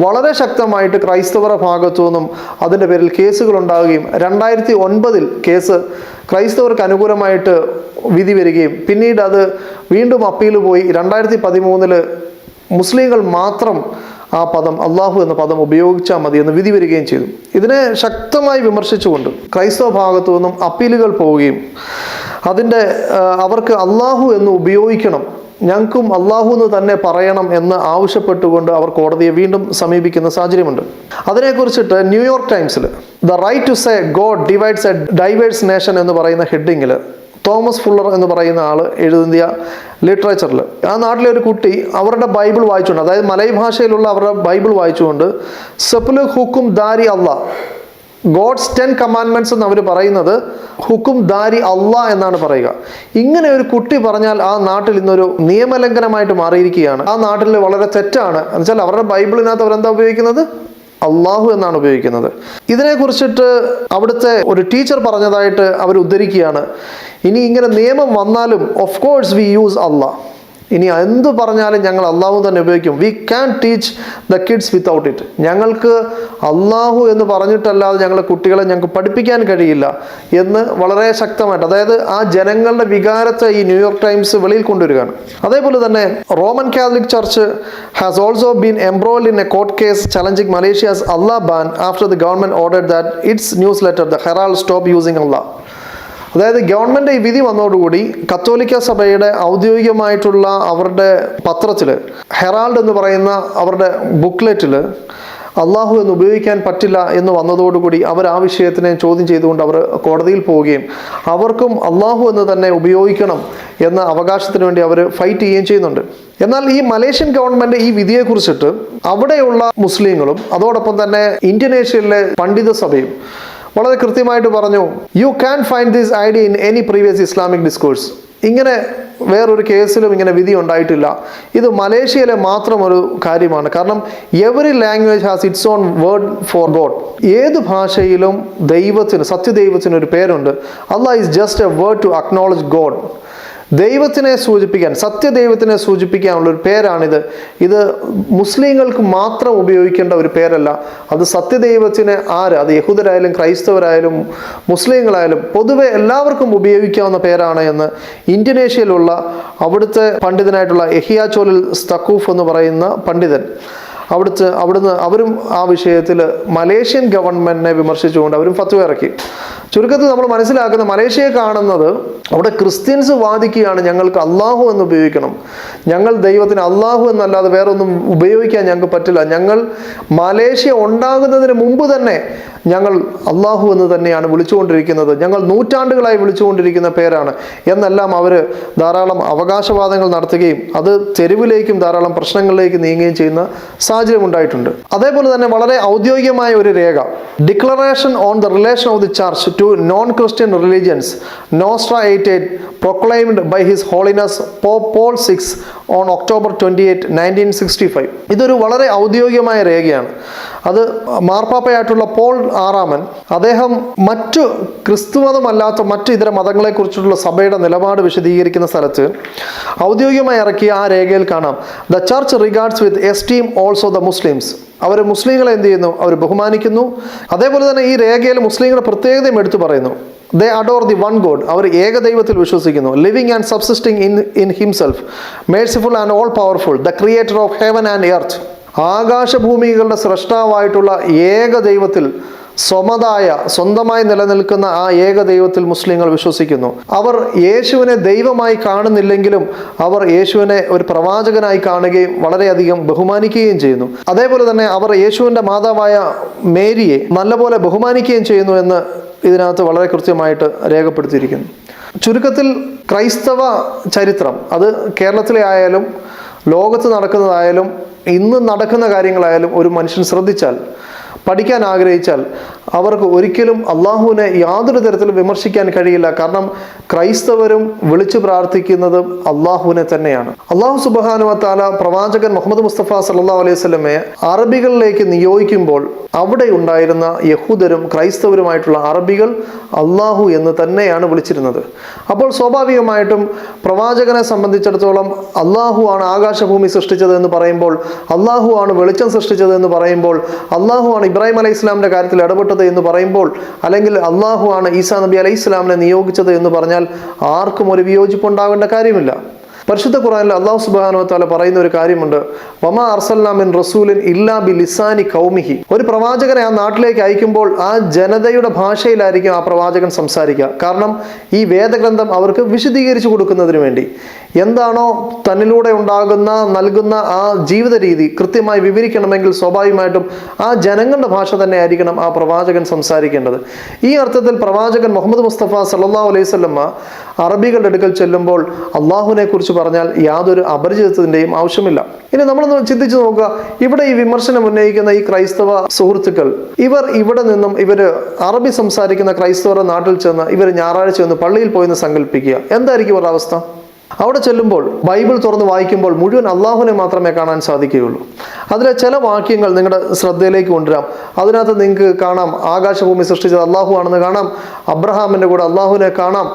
വളരെ ശക്തമായിട്ട് ക്രൈസ്തവരുടെ ഭാഗത്തു നിന്നും അതിന്റെ പേരിൽ കേസുകൾ ഉണ്ടാവുകയും രണ്ടായിരത്തി ഒൻപതിൽ കേസ് ക്രൈസ്തവർക്ക് അനുകൂലമായിട്ട് വിധി വരികയും പിന്നീട് അത് വീണ്ടും അപ്പീൽ പോയി. രണ്ടായിരത്തി പതിമൂന്നിൽ മുസ്ലിങ്ങൾ മാത്രം ആ പദം അള്ളാഹു എന്ന പദം ഉപയോഗിച്ചാൽ മതി എന്ന് വിധി വരികയും ചെയ്തു. ഇതിനെ ശക്തമായി വിമർശിച്ചുകൊണ്ട് ക്രൈസ്തവ ഭാഗത്തു നിന്നും അപ്പീലുകൾ പോവുകയും അതിന്റെ അവർക്ക് അള്ളാഹു എന്ന് ഉപയോഗിക്കണം ഞങ്ങൾക്കും അള്ളാഹു എന്ന് തന്നെ പറയണം എന്ന് ആവശ്യപ്പെട്ടുകൊണ്ട് അവർ കോടതിയെ വീണ്ടും സമീപിക്കുന്ന സാഹചര്യമുണ്ട്. അതിനെക്കുറിച്ചിട്ട് New York ടൈംസിൽ the right to say God divides a diverse nation എന്ന് പറയുന്ന ഹെഡിങ്ങിൽ തോമസ് ഫുള്ളർ എന്ന് പറയുന്ന ആൾ എഴുതിയ ലിറ്ററേച്ചറിൽ ആ നാട്ടിലെ ഒരു കുട്ടി അവരുടെ ബൈബിൾ വായിച്ചുകൊണ്ട് അതായത് മലയ ഭാഷയിലുള്ള അവരുടെ ബൈബിൾ വായിച്ചുകൊണ്ട് സെപ്പുൽ ഹുക്കും ദാരി അള്ള ഗോഡ്സ് ടെൻ കമാൻഡ്മെന്റ്സ് എന്ന് അവർ പറയുന്നത് ഹുക്കും ദാരി അല്ല എന്നാണ് പറയുക. ഇങ്ങനെ ഒരു കുട്ടി പറഞ്ഞാൽ ആ നാട്ടിൽ ഇന്നൊരു നിയമലംഘനമായിട്ട് മാറിയിരിക്കുകയാണ്. ആ നാട്ടിൽ വളരെ തെറ്റാണ്. എന്നുവെച്ചാൽ അവരുടെ ബൈബിളിനകത്ത് അവരെന്താ ഉപയോഗിക്കുന്നത്? അള്ളാഹു എന്നാണ് ഉപയോഗിക്കുന്നത്. ഇതിനെക്കുറിച്ചിട്ട് അവിടുത്തെ ഒരു ടീച്ചർ പറഞ്ഞതായിട്ട് അവർ ഉദ്ധരിക്കുകയാണ്. ഇനി ഇങ്ങനെ നിയമം വന്നാലും of course we use Allah ഇനി എന്ത് പറഞ്ഞാലും ഞങ്ങൾ അള്ളാഹു തന്നെ ഉപയോഗിക്കും. We can teach the kids without it ഞങ്ങൾക്ക് അള്ളാഹു എന്ന് പറഞ്ഞിട്ടല്ലാതെ ഞങ്ങളെ കുട്ടികളെ ഞങ്ങൾക്ക് പഠിപ്പിക്കാൻ കഴിയില്ല എന്ന് വളരെ ശക്തമായിട്ട്. അതായത് ആ ജനങ്ങളുടെ വികാരത്തെ ഈ ന്യൂയോർക്ക് ടൈംസ് വെളിയിൽ കൊണ്ടുവരികയാണ്. അതേപോലെ തന്നെ Roman Catholic church has also been embroiled in a court case challenging Malaysia's Allah ban after the government order that its newsletter the Herald stop using Allah അതായത് ഗവൺമെന്റ് ഈ വിധി വന്നതോടുകൂടി കത്തോലിക്ക സഭയുടെ ഔദ്യോഗികമായിട്ടുള്ള അവരുടെ പത്രത്തിൽ ഹെറാൾഡ് എന്ന് പറയുന്ന അവരുടെ ബുക്ക്ലെറ്റിൽ അള്ളാഹു എന്ന് ഉപയോഗിക്കാൻ പറ്റില്ല എന്ന് വന്നതോടുകൂടി അവർ ആ വിഷയത്തിനെ ചോദ്യം ചെയ്തുകൊണ്ട് അവർ കോടതിയിൽ പോവുകയും അവർക്കും അള്ളാഹു എന്ന് തന്നെ ഉപയോഗിക്കണം എന്ന അവകാശത്തിന് വേണ്ടി അവർ ഫൈറ്റ് ചെയ്യുകയും ചെയ്യുന്നുണ്ട്. എന്നാൽ ഈ മലേഷ്യൻ ഗവൺമെന്റ് ഈ വിധിയെക്കുറിച്ചിട്ട് അവിടെയുള്ള മുസ്ലിങ്ങളും അതോടൊപ്പം തന്നെ ഇന്ത്യനേഷ്യയിലെ പണ്ഡിത സഭയും വളരെ കൃത്യമായിട്ട് പറഞ്ഞു you can find this idea in any previous Islamic discourse ഇങ്ങനെ വേറൊരു കേസിലും ഇങ്ങനെ വിധി ഉണ്ടായിട്ടില്ല. ഇത് മലേഷ്യയിലെ മാത്രം ഒരു കാര്യമാണ്. കാരണം every language has its own word for God ഏത് ഭാഷയിലും ദൈവത്തിന് സത്യദൈവത്തിന് ഒരു പേരുണ്ട്. Allah is just a word to acknowledge God ദൈവത്തിനെ സൂചിപ്പിക്കാൻ സത്യദൈവത്തിനെ സൂചിപ്പിക്കാനുള്ള ഒരു പേരാണിത്. ഇത് മുസ്ലിങ്ങൾക്ക് മാത്രം ഉപയോഗിക്കേണ്ട ഒരു പേരല്ല. അത് സത്യദൈവത്തിനെ ആര്? അത് യഹൂദരായാലും ക്രൈസ്തവരായാലും മുസ്ലിങ്ങളായാലും പൊതുവെ എല്ലാവർക്കും ഉപയോഗിക്കാവുന്ന പേരാണ് എന്ന് ഇന്തോനേഷ്യയിലുള്ള അവിടുത്തെ പണ്ഡിതനായിട്ടുള്ള എഹിയാചോലിൽ സ്തക്കൂഫ് എന്ന് പറയുന്ന പണ്ഡിതൻ. അവിടുത്തെ അവിടുന്ന് അവരും ആ വിഷയത്തിൽ മലേഷ്യൻ ഗവൺമെന്റിനെ വിമർശിച്ചുകൊണ്ട് അവരും ഫത്വ ഇറക്കി. ചുരുക്കത്തിൽ നമ്മൾ മനസ്സിലാക്കുന്ന മലേഷ്യയെ കാണുന്നത് അവിടെ ക്രിസ്ത്യൻസ് വാദിക്കുകയാണ് ഞങ്ങൾക്ക് അള്ളാഹു എന്ന് ഉപയോഗിക്കണം. ഞങ്ങൾ ദൈവത്തിന് അള്ളാഹു എന്നല്ലാതെ വേറെ ഒന്നും ഉപയോഗിക്കാൻ ഞങ്ങൾക്ക് പറ്റില്ല. ഞങ്ങൾ മലേഷ്യ ഉണ്ടാകുന്നതിന് മുമ്പ് തന്നെ ഞങ്ങൾ അള്ളാഹു എന്ന് തന്നെയാണ് വിളിച്ചുകൊണ്ടിരിക്കുന്നത്. ഞങ്ങൾ നൂറ്റാണ്ടുകളായി വിളിച്ചുകൊണ്ടിരിക്കുന്ന പേരാണ്. എന്നെല്ലാം അവർ ധാരാളം അവകാശവാദങ്ങൾ നടത്തുകയും അത് തെരുവിലേക്കും ധാരാളം പ്രശ്നങ്ങളിലേക്ക് നീങ്ങുകയും ചെയ്യുന്ന സാഹചര്യം ഉണ്ടായിട്ടുണ്ട്. അതേപോലെ തന്നെ വളരെ ഔദ്യോഗികമായ ഒരു രേഖ. Declaration on the relation of the church to non Christian religions Nostra Aetate proclaimed by his holiness Paul six on October twenty eight nineteen sixty five ഇതൊരു വളരെ ഔദ്യോഗികമായ രേഖയാണ്. അത് മാർപ്പാപ്പയായിട്ടുള്ള പോൾ ആറാമൻ അദ്ദേഹം മറ്റു ക്രിസ്തുമതമല്ലാത്ത മറ്റു ഇതര മതങ്ങളെക്കുറിച്ചുള്ള സഭയുടെ നിലപാട് വിശദീകരിക്കുന്ന സ്ഥലത്ത് ഔദ്യോഗികമായി ഇറക്കിയ ആ രേഖയിൽ കാണാം. The church regards with esteem also the Muslims അവർ മുസ്ലിങ്ങളെ എന്ത് ചെയ്യുന്നു? അവർ ബഹുമാനിക്കുന്നു. അതേപോലെ തന്നെ ഈ രേഖയിൽ മുസ്ലിങ്ങളുടെ പ്രത്യേകതയും എടുത്തു പറയുന്നു. They adore the one God അവർ ഏകദൈവത്തിൽ വിശ്വസിക്കുന്നു. Living and subsisting in in himself merciful and all powerful the creator of heaven and earth ആകാശഭൂമികളുടെ സൃഷ്ടാവായിട്ടുള്ള ഏക ദൈവത്തിൽ സ്വമതായ സ്വന്തമായി നിലനിൽക്കുന്ന ആ ഏക ദൈവത്തിൽ മുസ്ലിങ്ങൾ വിശ്വസിക്കുന്നു. അവർ യേശുവിനെ ദൈവമായി കാണുന്നില്ലെങ്കിലും അവർ യേശുവിനെ ഒരു പ്രവാചകനായി കാണുകയും വളരെയധികം ബഹുമാനിക്കുകയും ചെയ്യുന്നു. അതേപോലെ തന്നെ അവർ യേശുവിന്റെ മാതാവായ മേരിയെ നല്ലപോലെ ബഹുമാനിക്കുകയും ചെയ്യുന്നു എന്ന് ഇതിനകത്ത് വളരെ കൃത്യമായിട്ട് രേഖപ്പെടുത്തിയിരിക്കുന്നു. ചുരുക്കത്തിൽ ക്രൈസ്തവ ചരിത്രം അത് കേരളത്തിലെ ആയാലും ലോകത്ത് നടക്കുന്നതായാലും ഇന്ന് നടക്കുന്ന കാര്യങ്ങളായാലും ഒരു മനുഷ്യൻ ശ്രദ്ധിച്ചാൽ പഠിക്കാൻ ആഗ്രഹിച്ചാൽ അവർക്ക് ഒരിക്കലും അള്ളാഹുവിനെ യാതൊരു തരത്തിലും വിമർശിക്കാൻ കഴിയില്ല. കാരണം ക്രൈസ്തവരും വിളിച്ചു പ്രാർത്ഥിക്കുന്നതും അള്ളാഹുവിനെ തന്നെയാണ്. അള്ളാഹു സുബാനുവത്താല പ്രവാചകൻ മുഹമ്മദ് മുസ്തഫ സല്ലാ അലൈഹി അറബികളിലേക്ക് നിയോഗിക്കുമ്പോൾ അവിടെ ഉണ്ടായിരുന്ന യഹൂദരും ക്രൈസ്തവരുമായിട്ടുള്ള അറബികൾ അള്ളാഹു എന്ന് തന്നെയാണ് വിളിച്ചിരുന്നത്. അപ്പോൾ സ്വാഭാവികമായിട്ടും പ്രവാചകനെ സംബന്ധിച്ചിടത്തോളം അള്ളാഹു ആണ് ആകാശഭൂമി സൃഷ്ടിച്ചത് എന്ന് പറയുമ്പോൾ അള്ളാഹു ആണ് വെളിച്ചം സൃഷ്ടിച്ചത് എന്ന് പറയുമ്പോൾ അള്ളാഹു ആണ് ഇബ്രാഹിം അലൈഹി ഇസ്ലാമിന്റെ കാര്യത്തിൽ ഇടപെട്ടത് എന്ന് പറയുമ്പോൾ അല്ലെങ്കിൽ അള്ളാഹു ആണ് ഈസാ നബി അലൈഹി ഇസ്ലാമിനെ നിയോഗിച്ചത് എന്ന് പറഞ്ഞാൽ ആർക്കും ഒരു വിയോജിപ്പ് ഉണ്ടാകേണ്ട കാര്യമില്ല. പരിശുദ്ധ ഖുറാനിൽ അള്ളാഹു സുബാനോ താല പറയുന്ന ഒരു കാര്യമുണ്ട്. വമാ അർസല്ലാമിൻ റസൂലിൻ ഇല്ലാ ബി ലിസാനി കൗമിഹി ഒരു പ്രവാചകനെ ആ നാട്ടിലേക്ക് അയക്കുമ്പോൾ ആ ജനതയുടെ ഭാഷയിലായിരിക്കും ആ പ്രവാചകൻ സംസാരിക്കുക. കാരണം ഈ വേദഗ്രന്ഥം അവർക്ക് വിശദീകരിച്ചു കൊടുക്കുന്നതിന് വേണ്ടി. എന്താണോ തന്നിലൂടെ ഉണ്ടാകുന്ന നൽകുന്ന ആ ജീവിത രീതി കൃത്യമായി വിവരിക്കണമെങ്കിൽ സ്വാഭാവികമായിട്ടും ആ ജനങ്ങളുടെ ഭാഷ തന്നെ ആയിരിക്കണം ആ പ്രവാചകൻ സംസാരിക്കേണ്ടത്. ഈ അർത്ഥത്തിൽ പ്രവാചകൻ മുഹമ്മദ് മുസ്തഫ സല്ലാ അലൈഹി സ്വല്ലമ്മ അറബികളുടെ അടുക്കൽ ചെല്ലുമ്പോൾ അള്ളാഹുവിനെ കുറിച്ച് പറഞ്ഞാൽ യാതൊരു അപരിചിതത്തിന്റെയും ആവശ്യമില്ല. ഇനി നമ്മളൊന്ന് ചിന്തിച്ചു നോക്കുക ഇവിടെ ഈ വിമർശനം ഉന്നയിക്കുന്ന ഈ ക്രൈസ്തവ സുഹൃത്തുക്കൾ ഇവർ ഇവിടെ നിന്നും ഇവർ അറബി സംസാരിക്കുന്ന ക്രൈസ്തവരുടെ നാട്ടിൽ ചെന്ന് ഇവർ ഞായറാഴ്ച ഒന്ന് പള്ളിയിൽ പോയെന്ന് സങ്കല്പിക്കുക. എന്തായിരിക്കും അവരുടെ അവസ്ഥ? അവിടെ ചെല്ലുമ്പോൾ ബൈബിൾ തുറന്ന് വായിക്കുമ്പോൾ മുഴുവൻ അള്ളാഹുവിനെ മാത്രമേ കാണാൻ സാധിക്കുകയുള്ളൂ. അതിലെ ചില വാക്യങ്ങൾ നിങ്ങളുടെ ശ്രദ്ധയിലേക്ക് കൊണ്ടുവരാം. അതിനകത്ത് നിങ്ങൾക്ക് കാണാം ആകാശഭൂമി സൃഷ്ടിച്ചത് അള്ളാഹു ആണെന്ന് കാണാം അബ്രഹാമിന്റെ കൂടെ അള്ളാഹുവിനെ കാണാം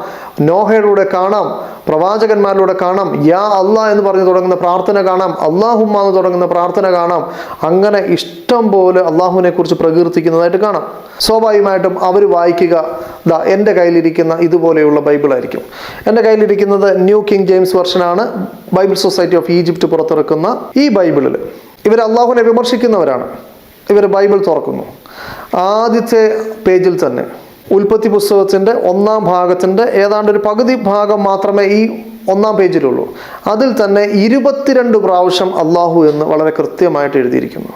നോഹയുടെ കൂടെ കാണാം പ്രവാചകന്മാരിലൂടെ കാണാം യാ അള്ളാ എന്ന് പറഞ്ഞു തുടങ്ങുന്ന പ്രാർത്ഥന കാണാം അള്ളാഹുമ്മ എന്ന് തുടങ്ങുന്ന പ്രാർത്ഥന കാണാം. അങ്ങനെ ഇഷ്ടം പോലെ അള്ളാഹുവിനെ കുറിച്ച് പ്രകീർത്തിക്കുന്നതായിട്ട് കാണാം. സ്വാഭാവികമായിട്ടും അവർ വായിക്കുക ദാ എന്റെ കയ്യിലിരിക്കുന്ന ഇതുപോലെയുള്ള ബൈബിളായിരിക്കും. എന്റെ കയ്യിലിരിക്കുന്നത് ന്യൂ കിങ് ജെയിംസ് വെർഷനാണ്. ബൈബിൾ സൊസൈറ്റി ഓഫ് ഈജിപ്റ്റ് പുറത്തിറക്കുന്ന ഈ ബൈബിളിൽ ഇവർ അള്ളാഹുവിനെ വിമർശിക്കുന്നവരാണ്. ഇവർ ബൈബിൾ തുറക്കുന്നു. ആദ്യത്തെ പേജിൽ തന്നെ ഉൽപ്പത്തി പുസ്തകത്തിന്റെ ഒന്നാം ഭാഗത്തിന്റെ ഏതാണ്ട് ഒരു പകുതി ഭാഗം മാത്രമേ ഈ ഒന്നാം പേജിലുള്ളൂ. അതിൽ തന്നെ ഇരുപത്തിരണ്ട് പ്രാവശ്യം അള്ളാഹു എന്ന് വളരെ കൃത്യമായിട്ട് എഴുതിയിരിക്കുന്നു.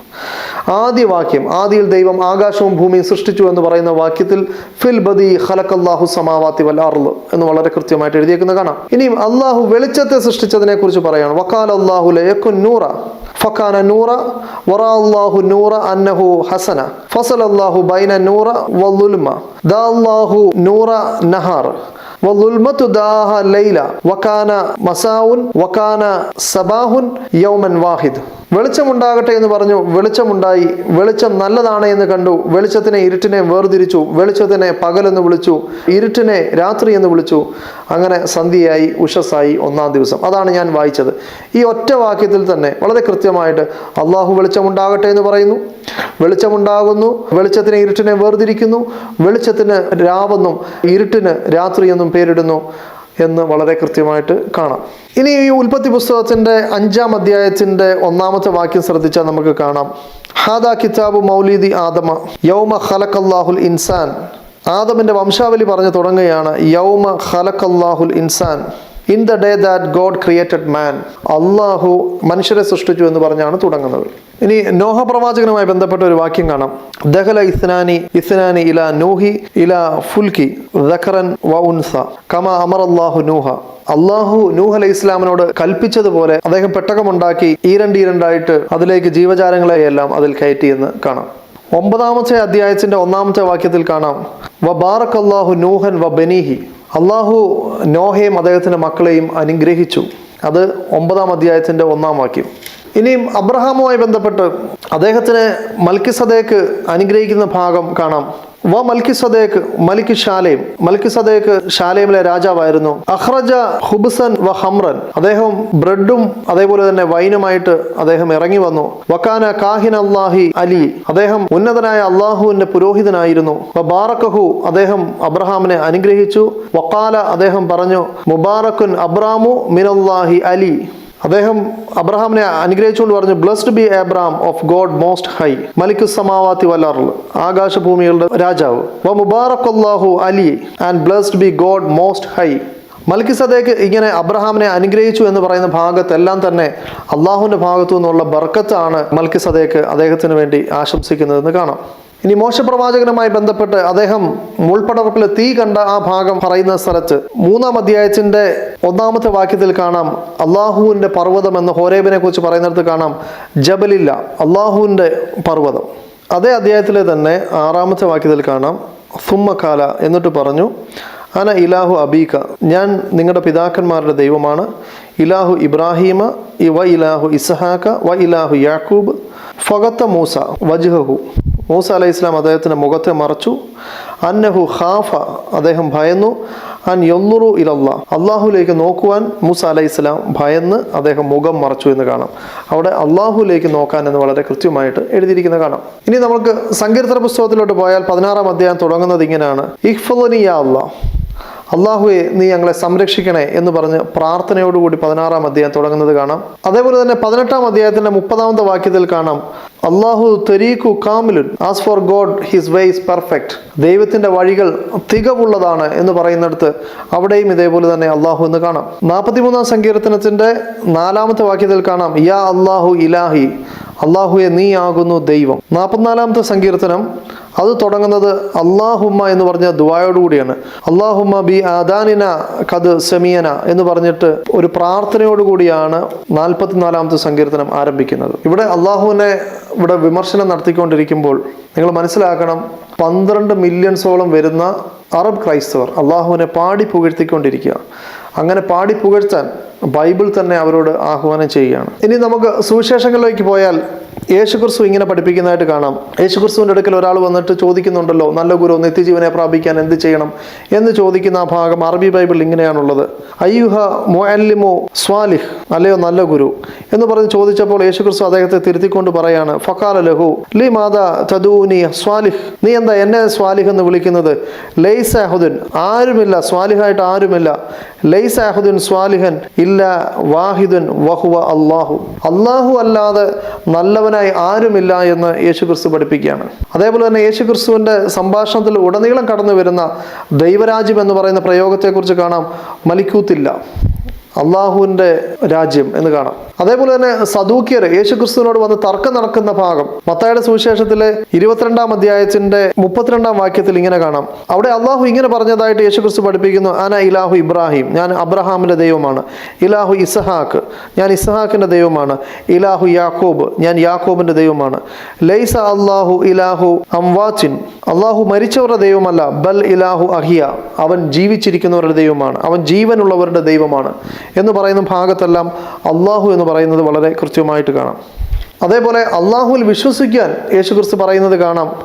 ആദ്യ വാക്യം ആദിയിൽ ദൈവം ആകാശവും ഭൂമിയും സൃഷ്ടിച്ചു എന്ന് പറയുന്ന വാക്യത്തിൽ ഫിൽ ബദി ഖലഖല്ലാഹു സമാവാത്തി വൽ അർൾ എന്ന് വളരെ കൃത്യമായിട്ട് എഴുതിയേക്കുന്നത് കാണാം. ഇനിയും അള്ളാഹു വെളിച്ചത്തെ സൃഷ്ടിച്ചതിനെ കുറിച്ച് പറയാണ്. വക്കാൽ അള്ളാഹു ലയക്കു നൂറ ഫക്കാന നൂറ വറാ അല്ലാഹു നൂറ അന്നഹു ഹസന ഫസൽ അള്ളാഹു ബൈന നൂറ വല്ലുൽമ ദ അല്ലാഹു നൂറ നഹാർ വല്ലുൽമത്തു ദാഹ ലൈല വക്കാന മസാവുൻ വക്കാന സബാഹുൻ യൗമൻ വാഹിദ്. വെളിച്ചമുണ്ടാകട്ടെ എന്ന് പറഞ്ഞു വെളിച്ചമുണ്ടായി. വെളിച്ചം നല്ലതാണ് എന്ന് കണ്ടു. വെളിച്ചത്തിനെ ഇരുട്ടിനെ വേർതിരിച്ചു. വെളിച്ചത്തിനെ പകലെന്ന് വിളിച്ചു. ഇരുട്ടിനെ രാത്രി എന്ന് വിളിച്ചു. അങ്ങനെ സന്ധ്യയായി ഉഷസ്സായി ഒന്നാം ദിവസം. അതാണ് ഞാൻ വായിച്ചത്. ഈ ഒറ്റ വാക്യത്തിൽ തന്നെ വളരെ കൃത്യമായിട്ട് അള്ളാഹു വെളിച്ചമുണ്ടാകട്ടെ എന്ന് പറയുന്നു. വെളിച്ചമുണ്ടാകുന്നു. വെളിച്ചത്തിനെ ഇരുട്ടിനെ വേർതിരിക്കുന്നു. വെളിച്ചത്തിന് രാവെന്നും ഇരുട്ടിന് രാത്രിയെന്നും പേരിടുന്നു. എന്ന് വളരെ കൃത്യമായിട്ട് കാണാം. ഇനി ഈ ഉൽപ്പത്തി പുസ്തകത്തിന്റെ അഞ്ചാം അധ്യായത്തിന്റെ ഒന്നാമത്തെ വാക്യം ശ്രദ്ധിച്ചാൽ നമുക്ക് കാണാം. ഹാദാ കിതാബ് മൗലീദി ആദമ യൗമ ഖലഖല്ലാഹുൽ ഇൻസാൻ. ആദമിന്റെ വംശാവലി പറഞ്ഞു തുടങ്ങുകയാണ് യൗമ ഖലഖല്ലാഹുൽ Insaan. In the day that God created man അള്ളാഹു മനുഷ്യരെ സൃഷ്ടിച്ചു എന്ന് പറഞ്ഞാണ് തുടങ്ങുന്നത്. ഇനി നോഹ പ്രവാചകനുമായി ബന്ധപ്പെട്ട ഒരു വാക്യം കാണാം. ദഹല ഇസ്നാനി ഇസ്നാനി ഇല നൂഹി ഇല ഫുൽക്കി ദഖറൻ വ ഉൻസ. കമ അമർ അള്ളാഹു നൂഹ. അള്ളാഹു നൂഹ് അലൈഹി ഇസ്ലാമിനോട് കൽപ്പിച്ചതുപോലെ അദ്ദേഹം പെട്ടകമുണ്ടാക്കി ഈരണ്ട് ഈരണ്ടായിട്ട് അതിലേക്ക് ജീവജാലങ്ങളെ എല്ലാം അതിൽ കയറ്റിയെന്ന് കാണാം. ഒമ്പതാമത്തെ അധ്യായത്തിന്റെ ഒന്നാമത്തെ വാക്യത്തിൽ കാണാം. വ ബാറക് അള്ളാഹു നൂഹൻ വ ബനീഹി. അള്ളാഹു നോഹയും അദ്ദേഹത്തിന്റെ മക്കളെയും അനുഗ്രഹിച്ചു. അത് ഒമ്പതാം അധ്യായത്തിന്റെ ഒന്നാം വാക്യം. ഇനിയും അബ്രഹാമുമായി ബന്ധപ്പെട്ട് അദ്ദേഹത്തിന് മൽക്കിസദേക്ക് അനുഗ്രഹിക്കുന്ന ഭാഗം കാണാം. വ മൽക്കി സദേഖ് മലിക് ഷാലേം മൽക്കി സദേഖ് ഷാലേമിലെ രാജാവായിരുന്നു. അഹ്റജ ഹുബ്സൻ വ ഹംറൻ. അദ്ദേഹം ബ്രെഡും അതേപോലെ തന്നെ വൈനുമായിട്ട് അദ്ദേഹം ഇറങ്ങി വന്നു. വക്കാന കാഹിൻ അള്ളാഹി അലി. അദ്ദേഹം ഉന്നതനായ അള്ളാഹുവിന്റെ പുരോഹിതനായിരുന്നു. വ ബാറക്കഹു അദ്ദേഹം അബ്രഹാമിനെ അനുഗ്രഹിച്ചു. വക്കാല അദ്ദേഹം പറഞ്ഞു മുബാറക്കുൻ അബ്രാമു മിനല്ലാഹി അലി. അദ്ദേഹം അബ്രഹാമിനെ അനുഗ്രഹിച്ചുകൊണ്ട് പറഞ്ഞു blessed be Abram of God most high മലിക്കു സമാവാത്തി ആകാശ ആകാശഭൂമികളുടെ രാജാവ്. വ Ali and blessed be God most high Melchizedek ഇങ്ങനെ അബ്രഹാമിനെ അനുഗ്രഹിച്ചു എന്ന് പറയുന്ന ഭാഗത്തെല്ലാം തന്നെ അള്ളാഹുവിന്റെ ഭാഗത്തു നിന്നുള്ള ബർക്കത്താണ് മൽക്കി സദേക്ക് അദ്ദേഹത്തിന് വേണ്ടി ആശംസിക്കുന്നതെന്ന് കാണാം. ഇനി മോശപ്രവാചകനുമായി ബന്ധപ്പെട്ട് അദ്ദേഹം മുൾപ്പടർപ്പിൽ തീ കണ്ട ആ ഭാഗം പറയുന്ന സ്ഥലത്ത് മൂന്നാം അധ്യായത്തിന്റെ ഒന്നാമത്തെ വാക്യത്തിൽ കാണാം അള്ളാഹുവിന്റെ പർവതം എന്ന ഹോരേബിനെ കുറിച്ച് പറയുന്നിടത്ത് കാണാം ജബലില്ല അള്ളാഹുവിന്റെ പർവതം. അതേ അധ്യായത്തിലെ തന്നെ ആറാമത്തെ വാക്യത്തിൽ കാണാം സുമ്മക്കാല എന്നിട്ട് പറഞ്ഞു അന ഇലാഹു അബീക ഞാൻ നിങ്ങളുടെ പിതാക്കന്മാരുടെ ദൈവമാണ്. ഇലാഹു ഇബ്രാഹീമ വ ഇലാഹു ഇസഹാക്ക വ ഇലാഹു യാക്കൂബ് ഫഗത്ത മൂസ വജ്ഹഹു. മൂസ അലൈഹി ഇസ്ലാം അദ്ദേഹത്തിന്റെ മുഖത്തെ മറച്ചു. അന്നഹു ഖാഫ അദ്ദേഹം ഭയന്നു. അൻ യൊന്നുറു ഇലല്ല. അള്ളാഹുലേക്ക് നോക്കുവാൻ മൂസ അലൈഹി ഇസ്ലാം ഭയന്ന് അദ്ദേഹം മുഖം മറച്ചു എന്ന് കാണാം. അവിടെ അള്ളാഹുലേക്ക് നോക്കാൻ എന്ന് വളരെ കൃത്യമായിട്ട് എഴുതിയിരിക്കുന്നത് കാണാം. ഇനി നമുക്ക് സങ്കീർത്തന പുസ്തകത്തിലോട്ട് പോയാൽ പതിനാറാം അധ്യായം തുടങ്ങുന്നത് ഇങ്ങനെയാണ്. ഇഹ്ഫുലിയ അള്ളാഹ് അള്ളാഹുവെ നീ ഞങ്ങളെ സംരക്ഷിക്കണേ എന്ന് പറഞ്ഞ് പ്രാർത്ഥനയോടുകൂടി പതിനാറാം അധ്യായം തുടങ്ങുന്നത് കാണാം. അതേപോലെ തന്നെ പതിനെട്ടാം അധ്യായത്തിന്റെ മുപ്പതാമത്തെ വാക്യത്തിൽ കാണാം. അള്ളാഹു തെരീഖു കാമിലുൻ. As for God his ways perfect ദൈവത്തിന്റെ വഴികൾ തികവുള്ളതാണ് എന്ന് പറയുന്നിടത്ത് അവിടെയും ഇതേപോലെ തന്നെ അള്ളാഹു എന്ന് കാണാം. നാൽപ്പത്തിമൂന്നാം സങ്കീർത്തനത്തിന്റെ നാലാമത്തെ വാക്യത്തിൽ കാണാം. യാ അള്ളാഹു ഇലാഹി. അള്ളാഹുയെ നീ ആകുന്നു ദൈവം. നാൽപ്പത്തിനാലാമത്തെ സങ്കീർത്തനം അത് തുടങ്ങുന്നത് അള്ളാഹുമ്മ എന്ന് പറഞ്ഞ ദുബായോടുകൂടിയാണ് അള്ളാഹുമ്മ ബി ആദാനിന കത് സെമിയന എന്ന് പറഞ്ഞിട്ട് ഒരു പ്രാർത്ഥനയോടുകൂടിയാണ് നാൽപ്പത്തിനാലാമത്തെ സങ്കീർത്തനം ആരംഭിക്കുന്നത്. ഇവിടെ അള്ളാഹുവിനെ ഇവിടെ വിമർശനം നടത്തിക്കൊണ്ടിരിക്കുമ്പോൾ നിങ്ങൾ മനസ്സിലാക്കണം പന്ത്രണ്ട് മില്യൺസോളം വരുന്ന അറബ് ക്രൈസ്തവർ അള്ളാഹുവിനെ പാടി പുകഴ്ത്തിക്കൊണ്ടിരിക്കുക. അങ്ങനെ പാടി പുകഴ്ത്താൻ ബൈബിൾ തന്നെ അവരോട് ആഹ്വാനം ചെയ്യുകയാണ്. ഇനി നമുക്ക് സുവിശേഷങ്ങളിലേക്ക് പോയാൽ യേശുക്രിസ്തു ഇങ്ങനെ പഠിപ്പിക്കുന്നതായിട്ട് കാണാം. യേശുക്രിസ്തുവിന്റെ അടുക്കൽ ഒരാൾ വന്നിട്ട് ചോദിക്കുന്നുണ്ടല്ലോ നല്ല ഗുരു നിത്യജീവനെ പ്രാപിക്കാൻ എന്ത് ചെയ്യണം? എന്ന് ചോദിക്കുന്ന ആ ഭാഗം അറബി ബൈബിൾ ഇങ്ങനെയാണുള്ളത്. അയ്യുഹ മൊഅല്ലിമോ സ്വാലിഹ് അല്ലയോ നല്ല ഗുരു? എന്ന് പറഞ്ഞ് ചോദിച്ചപ്പോൾ യേശുക്രിസ്തു അദ്ദേഹത്തെ തിരുത്തിക്കൊണ്ട് പറയാണ് ഫക്കാല ലഹു ലി മാതാ തദൂനി സ്വാലിഹ്? നീ എന്താ എന്നെ സ്വാലിഹ് എന്ന് വിളിക്കുന്നത്? ലൈസ് അഹുദിൻ ആരുമില്ല സ്വാലിഹായിട്ട് ആരുമില്ല. ലൈസ് അഹുദിൻ സ്വാലിഹൻ ഇല്ല വാഹിദുൻ വഹുവ അള്ളാഹു അള്ളാഹു അല്ലാതെ നല്ലവനായി ആരുമില്ല എന്ന് യേശു ക്രിസ്തു പഠിപ്പിക്കുകയാണ്. അതേപോലെ തന്നെ യേശു ക്രിസ്തുവിന്റെ സംഭാഷണത്തിൽ ഉടനീളം കടന്നു വരുന്ന ദൈവരാജ്യം എന്ന് പറയുന്ന പ്രയോഗത്തെക്കുറിച്ച് കാണാം മലിക്കൂത്തില്ല. അള്ളാഹുവിന്റെ രാജ്യം എന്ന് കാണാം. അതേപോലെ തന്നെ സദൂക്കിയർ യേശുക്രിസ്തുവിനോട് വന്ന് തർക്കം നടക്കുന്ന ഭാഗം മത്തായുടെ സുവിശേഷത്തിലെ ഇരുപത്തിരണ്ടാം അധ്യായത്തിന്റെ മുപ്പത്തിരണ്ടാം വാക്യത്തിൽ ഇങ്ങനെ കാണാം. അവിടെ അള്ളാഹു ഇങ്ങനെ പറഞ്ഞതായിട്ട് യേശുക്രിസ്തു പഠിപ്പിക്കുന്നു അന ഇലാഹു ഇബ്രാഹിം ഞാൻ അബ്രഹാമിന്റെ ദൈവമാണ്. ഇലാഹു ഇസഹാക്ക് ഞാൻ ഇസഹാക്കിന്റെ ദൈവമാണ്. ഇലാഹു യാക്കോബ് ഞാൻ യാക്കോബിന്റെ ദൈവമാണ്. ലൈസ അള്ളാഹു ഇലാഹു അംവാച്ചിൻ അള്ളാഹു മരിച്ചവരുടെ ദൈവമല്ല ബൽ ഇലാഹു അഹിയ അവൻ ജീവിച്ചിരിക്കുന്നവരുടെ ദൈവമാണ് അവൻ ജീവനുള്ളവരുടെ ദൈവമാണ്. എന്ന് പറയുന്ന ഭാഗത്തെല്ലാം അള്ളാഹു എന്ന് പറയുന്നത് വളരെ കൃത്യമായിട്ട് കാണാം. അതേപോലെ അള്ളാഹുവിൽ വിശ്വസിക്കാൻ യേശു ക്രിസ്തു പറയുന്നത് കാണാം.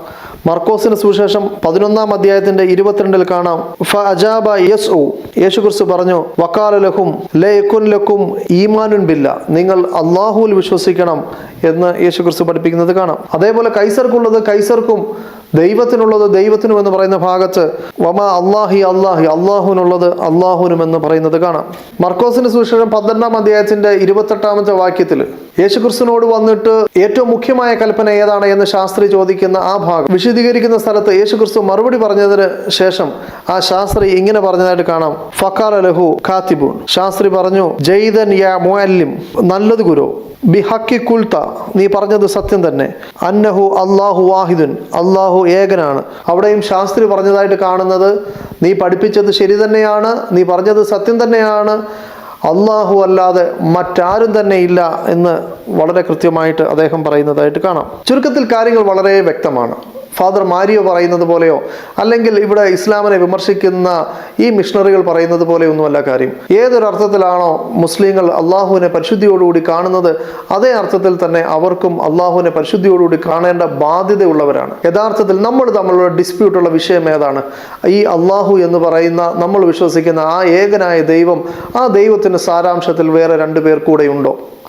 മർക്കോസിന് സുവിശേഷം പതിനൊന്നാം അധ്യായത്തിന്റെ ഇരുപത്തിരണ്ടിൽ കാണാം. ഫ അജാബ യസ് ഒ യേശുക്രിസ്തു പറഞ്ഞു വക്കാല ലഹും ലയക്കുൻ ലക്കും ഈമാനുൻ ബില്ല. നിങ്ങൾ അള്ളാഹുവിൽ വിശ്വസിക്കണം എന്ന് യേശു ക്രിസ്തു പഠിപ്പിക്കുന്നത് കാണാം. അതേപോലെ കൈസർക്കുള്ളത് കൈസർക്കും ദൈവത്തിനുള്ളത് ദൈവത്തിനും എന്ന് പറയുന്ന ഭാഗത്ത് വമ അള്ളാഹി അള്ളാഹി അള്ളാഹുവിനുള്ളത് അള്ളാഹുനും എന്ന് പറയുന്നത് കാണാം. മർക്കോസിന് സുവിശേഷം പന്ത്രണ്ടാം അധ്യായത്തിന്റെ ഇരുപത്തെട്ടാമത്തെ വാക്യത്തിൽ യേശുക്രിസ്തുനോട് വന്നിട്ട് ഏറ്റവും മുഖ്യമായ കൽപ്പന ഏതാണ് എന്ന് ശാസ്ത്രി ചോദിക്കുന്ന ആ ഭാഗം. വിശദീകരിക്കുന്ന സ്ഥലത്ത് യേശുക്രിസ്തു മറുപടി പറഞ്ഞതിന് ശേഷം ആ ശാസ്ത്രി ഇങ്ങനെ പറഞ്ഞതായിട്ട് കാണാം. ഫക്കാർ ലഹു ഖാത്തിബൂൻ. ശാസ്ത്രി പറഞ്ഞു ജയ്തൻ യാ മുഅല്ലിം നല്ലത് ഗുരു. ബിഹക്കി കുൽത്ത നീ പറഞ്ഞത് സത്യം തന്നെ. അന്നഹു അള്ളാഹു വാഹിദുൻ. അള്ളാഹു ഏകനാണ്. അവിടെയും ശാസ്ത്രി പറഞ്ഞതായിട്ട് കാണുന്നത് നീ പഠിപ്പിച്ചത് ശരി തന്നെയാണ് നീ പറഞ്ഞത് സത്യം തന്നെയാണ് അള്ളാഹു അല്ലാതെ മറ്റാരും തന്നെ ഇല്ല എന്ന് വളരെ കൃത്യമായിട്ട് അദ്ദേഹം പറയുന്നതായിട്ട് കാണാം. ചുരുക്കത്തിൽ കാര്യങ്ങൾ വളരെ വ്യക്തമാണ്. ഫാദർ മാരിയോ പറയുന്നത് പോലെയോ അല്ലെങ്കിൽ ഇവിടെ ഇസ്ലാമിനെ വിമർശിക്കുന്ന ഈ മിഷണറികൾ പറയുന്നത് പോലെയൊന്നുമല്ല കാര്യം. ഏതൊരർത്ഥത്തിലാണോ മുസ്ലിങ്ങൾ അള്ളാഹുവിനെ പരിശുദ്ധിയോടുകൂടി കാണുന്നത് അതേ അർത്ഥത്തിൽ തന്നെ അവർക്കും അള്ളാഹുവിനെ പരിശുദ്ധിയോടുകൂടി കാണേണ്ട ബാധ്യതയുള്ളവരാണ്. യഥാർത്ഥത്തിൽ നമ്മൾ തമ്മിലുള്ള ഡിസ്പ്യൂട്ടുള്ള വിഷയം ഏതാണ്? ഈ അള്ളാഹു എന്ന് പറയുന്ന നമ്മൾ വിശ്വസിക്കുന്ന ആ ഏകനായ ദൈവം ആ ദൈവത്തിന് സാരാംശത്തിൽ വേറെ രണ്ടു പേർ കൂടെ ഉണ്ടോ യേശു-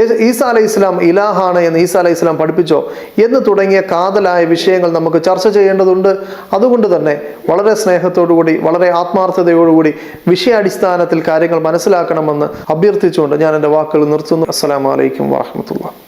ഈസാ അലൈഹി ഇസ്ലാം ഇലാഹാണ് എന്ന് ഈസ അലൈഹി ഇസ്ലാം പഠിപ്പിച്ചോ എന്ന് തുടങ്ങിയ കാതലായ വിഷയങ്ങൾ നമുക്ക് ചർച്ച ചെയ്യേണ്ടതുണ്ട്. അതുകൊണ്ട് തന്നെ വളരെ സ്നേഹത്തോടുകൂടി വളരെ ആത്മാർത്ഥതയോടുകൂടി വിഷയാടിസ്ഥാനത്തിൽ കാര്യങ്ങൾ മനസ്സിലാക്കണമെന്ന് അഭ്യർത്ഥിച്ചുകൊണ്ട് ഞാൻ എന്റെ വാക്കുകൾ നിർത്തുന്നു. അസ്സലാമു അലൈക്കും വാഹമത്തുള്ള